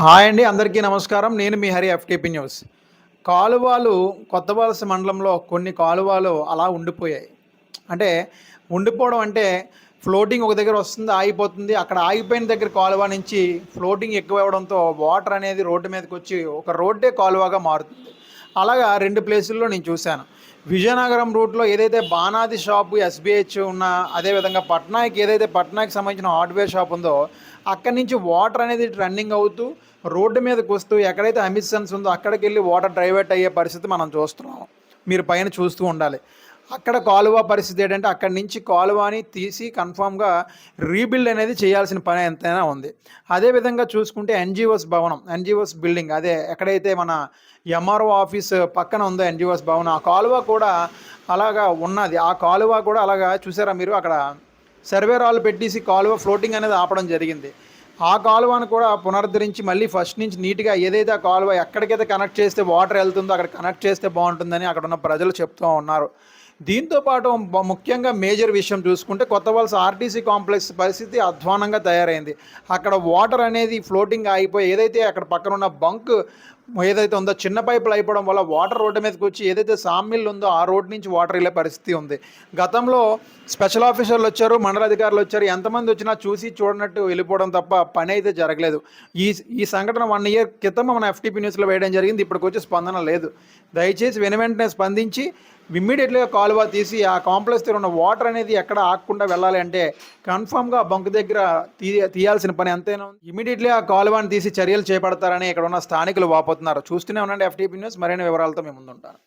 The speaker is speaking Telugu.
హాయ్ అండి అందరికీ నమస్కారం. నేను మీ హరి ఎఫ్టీపీ న్యూస్. కాలువలు కొత్త వలస మండలంలో కొన్ని కాలువలు అలా ఉండిపోయాయి. అంటే ఉండిపోవడం అంటే ఫ్లోటింగ్ ఒక దగ్గర వస్తుంది ఆగిపోతుంది. అక్కడ ఆగిపోయిన దగ్గర కాలువ నుంచి ఫ్లోటింగ్ ఎక్కువ అవ్వడంతో వాటర్ అనేది రోడ్డు మీదకి వచ్చి ఒక రోడ్డే కాలువగా మారుతుంది. అలాగా రెండు ప్లేసుల్లో నేను చూశాను. విజయనగరం రూట్లో ఏదైతే బానాది షాపు ఎస్బీహెచ్ ఉన్న అదేవిధంగా పట్నాకి ఏదైతే పట్నాకి సంబంధించిన హార్డ్వేర్ షాప్ ఉందో అక్కడి నుంచి వాటర్ అనేది రన్నింగ్ అవుతూ రోడ్డు మీదకి వస్తూ ఎక్కడైతే అమిషన్స్ ఉందో అక్కడికి వెళ్ళి వాటర్ డైవర్ట్ అయ్యే పరిస్థితి మనం చూస్తున్నాం మీరు పైన చూస్తూ ఉండాలి. అక్కడ కాలువ పరిస్థితి ఏంటంటే అక్కడి నుంచి కాలువని తీసి కన్ఫామ్గా రీబిల్డ్ అనేది చేయాల్సిన పని ఎంతైనా ఉంది. అదేవిధంగా చూసుకుంటే ఎన్జిఓస్ భవనం ఎన్జిఓస్ బిల్డింగ్ అదే ఎక్కడైతే మన ఎంఆర్ఓ ఆఫీస్ పక్కన ఉందో ఎన్జిఓస్ భవనం ఆ కాలువ కూడా అలాగా ఉన్నది. ఆ కాలువ కూడా అలాగా చూసారా మీరు? అక్కడ సర్వే రాళ్ళు పెట్టేసి కాలువ ఫ్లోటింగ్ అనేది ఆపడం జరిగింది. ఆ కాలువను కూడా పునరుద్ధరించి మళ్ళీ ఫస్ట్ నుంచి నీట్గా ఏదైతే ఆ కాలువ ఎక్కడికైతే కనెక్ట్ చేస్తే వాటర్ వెళ్తుందో అక్కడ కనెక్ట్ చేస్తే బాగుంటుందని అక్కడ ఉన్న ప్రజలు చెప్తూ ఉన్నారు. దీంతో పాటు ముఖ్యంగా మేజర్ విషయం చూసుకుంటే కొత్త వలస ఆర్టీసీ కాంప్లెక్స్ పరిస్థితి అధ్వానంగా తయారైంది. అక్కడ వాటర్ అనేది ఫ్లోటింగ్ ఆగిపోయి ఏదైతే అక్కడ పక్కన ఉన్న బంక్ ఏదైతే ఉందో చిన్న పైపులు అయిపోవడం వల్ల వాటర్ రోడ్డు మీదకి వచ్చి ఏదైతే సామిల్ ఉందో ఆ రోడ్ నుంచి వాటర్ వెళ్ళే పరిస్థితి ఉంది. గతంలో స్పెషల్ ఆఫీసర్లు వచ్చారు మండల అధికారులు వచ్చారు ఎంతమంది వచ్చినా చూసి చూడనట్టు వెళ్ళిపోవడం తప్ప పని అయితే జరగలేదు. ఈ ఈ సంఘటన వన్ ఇయర్ క్రితం మన ఎఫ్టీపీ న్యూస్లో వేయడం జరిగింది ఇప్పటికి వచ్చి స్పందన లేదు. దయచేసి వెను వెంటనే స్పందించి ఇమ్మీడియట్లీగా కాలువ తీసి ఆ కాంప్లెక్స్ దగ్గర ఉన్న వాటర్ అనేది ఎక్కడ ఆకుండా వెళ్ళాలి అంటే కన్ఫామ్గా బంక్ దగ్గర తీ తీయాల్సిన పని ఎంతైనా ఇమీడియట్లీ ఆ కాలువని తీసి చర్యలు చేపడతారని ఇక్కడ ఉన్న స్థానికులు వాపోతున్నారు. చూస్తూనే ఉండండి ఎఫ్టీపీ న్యూస్. మరిన్ని వివరాలతో మేము ముందుంటాను.